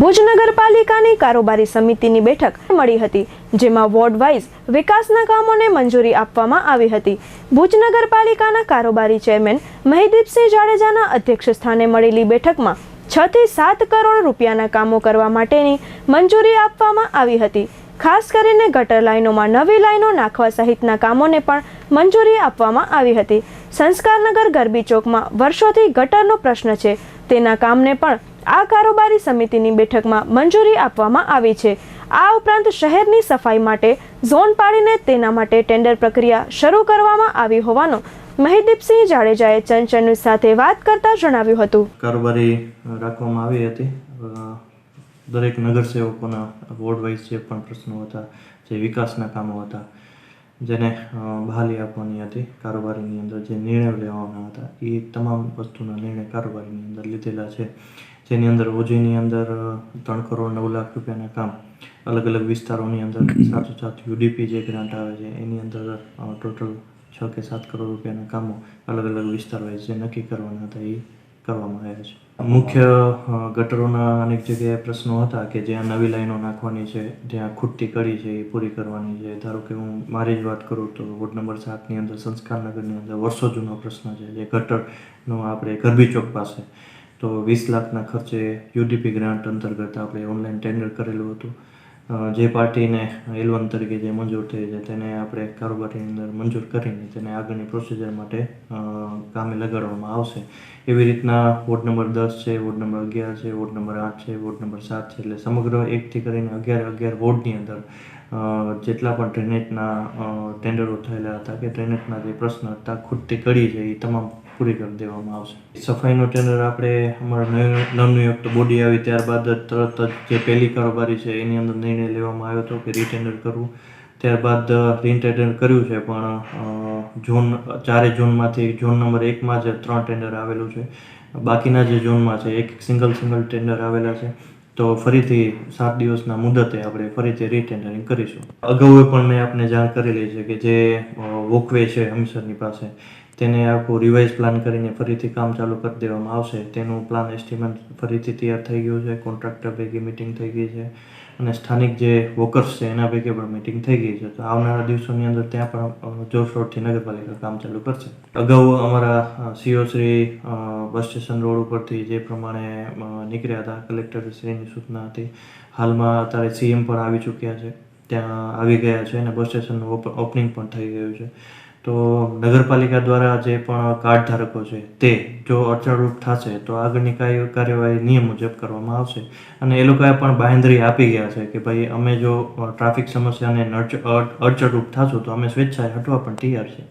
ભુજ નગરપાલિકાની કારોબારી સમિતિની બેઠક મળી હતી, જેમાં વોર્ડ વાઇઝ વિકાસના કામોને મંજૂરી આપવામાં આવી હતી. ભુજ નગરપાલિકાના કારોબારી ચેરમેન મહિદીપસિંહ જાડેજાના અધ્યક્ષ સ્થાને મળેલી બેઠકમાં છ થી સાત કરોડ રૂપિયાના કામો કરવા માટેની મંજૂરી આપવામાં આવી હતી. ખાસ કરીને ગટર લાઇનોમાં નવી લાઇનો નાખવા સહિતના કામોને પણ મંજૂરી આપવામાં આવી હતી. સંસ્કારનગર ગરબી ચોકમાં વર્ષોથી ગટરનો પ્રશ્ન છે. તેના કામને પણ આ કારોબારી સમિતિની બેઠકમાં મંજૂરી આપવામાં આવી છે. આ ઉપરાંત શહેરની સફાઈ માટે ઝોન પાડીને તેના માટે ટેન્ડર પ્રક્રિયા શરૂ કરવામાં આવી હોવાનો મહિદીપસિંહ જાડેજાએ ચંચળ સાથે વાત કરતા જણાવ્યું હતું. કારોબારી રાખવામાં આવી હતી. દરેક નગરસેવકોના વોર્ડ વાઇઝ જે પણ પ્રશ્નો હતા, જે વિકાસના કામો હતા, જેને બહાલી આપવાની હતી કારોબારીની અંદર, જે નિર્ણયો લેવાના હતા એ તમામ વસ્તુના નિર્ણય કારોબારીની અંદર લીધેલા છે. જેની અંદર ઓજીની અંદર ત્રણ કરોડ નવ લાખ રૂપિયાના કામ અલગ અલગ વિસ્તારોની અંદર સાથો સાથ યુડીપી જે ગ્રાન્ટ આવે છે, એની અંદર ટોટલ છ કે સાત કરોડ રૂપિયાના કામો અલગ અલગ વિસ્તાર જે નક્કી કરવાના હતા, એ કરવામાં આવ્યા છે. મુખ્ય ગટરોના અનેક જગ્યાએ પ્રશ્નો હતા કે જ્યાં નવી લાઈનો નાખવાની છે, જ્યાં ખૂટતી કડી છે, એ પૂરી કરવાની છે. ધારો કે હું મારી જ વાત કરું તો વોર્ડ નંબર સાતની અંદર સંસ્કારનગરની અંદર વર્ષો જૂનો પ્રશ્ન છે, જે ગટરનો આપણે ગરબી ચોક પાસે તો વીસ લાખના ખર્ચે યુડીપી ગ્રાન્ટ અંતર્ગત આપણે ઓનલાઈન ટેન્ડર કરેલું હતું. જે પાર્ટીને એલ વન તરીકે જે મંજૂર થઈ છે, તેને આપણે કારોબારીની અંદર મંજૂર કરીને તેને આગળની પ્રોસિજર માટે કામે લગાડવામાં આવશે. એવી રીતના વોર્ડ નંબર દસ છે, વોર્ડ નંબર અગિયાર છે, વોર્ડ નંબર આઠ છે, વોર્ડ નંબર સાત છે, એટલે સમગ્ર એકથી કરીને અગિયાર અગિયાર વોર્ડની અંદર જેટલા પણ ડ્રેનેજના ટેન્ડરો થયેલા હતા કે ડ્રેનેજના જે પ્રશ્ન હતા ખૂટતી કડી છે એ તમામ પૂરી કરી દેવામાં આવશે. સફાઈનો ટેન્ડર આપણે અમારા નવ- નવનિયુક્ત બોડી આવી ત્યારબાદ તરત જ જે પહેલી કારોબારી છે, એની અંદર નિર્ણય લેવામાં આવ્યો હતો કે રીટેન્ડર કરવું. ત્યારબાદ રીટેન્ડર કર્યું છે, પણ ઝોન ચારે ઝોનમાંથી ઝોન નંબર એકમાં જ ત્રણ ટેન્ડર આવેલું છે. બાકીના જે ઝોનમાં છે, એક સિંગલ સિંગલ ટેન્ડર આવેલા છે. તો ફરીથી સાત દિવસના મુદતે આપણે ફરીથી રીટેન્ડરિંગ કરીશું. અગાઉ પણ મેં આપને જાણ કરેલી છે કે જે વોકવે છે હમીસરની પાસે, તેને આખું રિવાઇઝ પ્લાન કરીને ફરીથી કામ ચાલુ કરી દેવામાં આવશે. તેનું પ્લાન એસ્ટિમેટ ફરીથી તૈયાર થઈ ગયું છે કોન્ટ્રાક્ટર ભેગી મિટિંગ થઈ ગઈ છે. અને સ્થાનિક જે વોકર્સ છે, એના પૈકી પણ મિટિંગ થઈ ગઈ છે. તો આવનારા દિવસોની અંદર ત્યાં પણ જોરશોરથી નગરપાલિકા કામ ચાલુ કરશે. અગાઉ અમારા CO Shri bus station road ઉપરથી જે પ્રમાણે નીકળ્યા હતા કલેક્ટર શ્રીની સૂચના હતી. હાલમાં અત્યારે સીએમ પણ આવી ચૂક્યા છે. ત્યાં આવી ગયા છે અને બસ સ્ટેશનનું ઓપનિંગ પણ થઈ ગયું છે. તો નગરપાલિકા દ્વારા જે પણ કાર્ડ ધારકો છે તે જો અડચણરૂપ થશે, તો આગળની કાર્ય, કાર્યવાહી નિયમ મુજબ કરવામાં આવશે. અને એ લોકોએ પણ બાંહેધરી આપી ગયા છે કે ભાઈ, અમે જો ટ્રાફિક સમસ્યાને અડચણરૂપ થશું, તો અમે સ્વેચ્છાએ હટવા પણ તૈયાર છે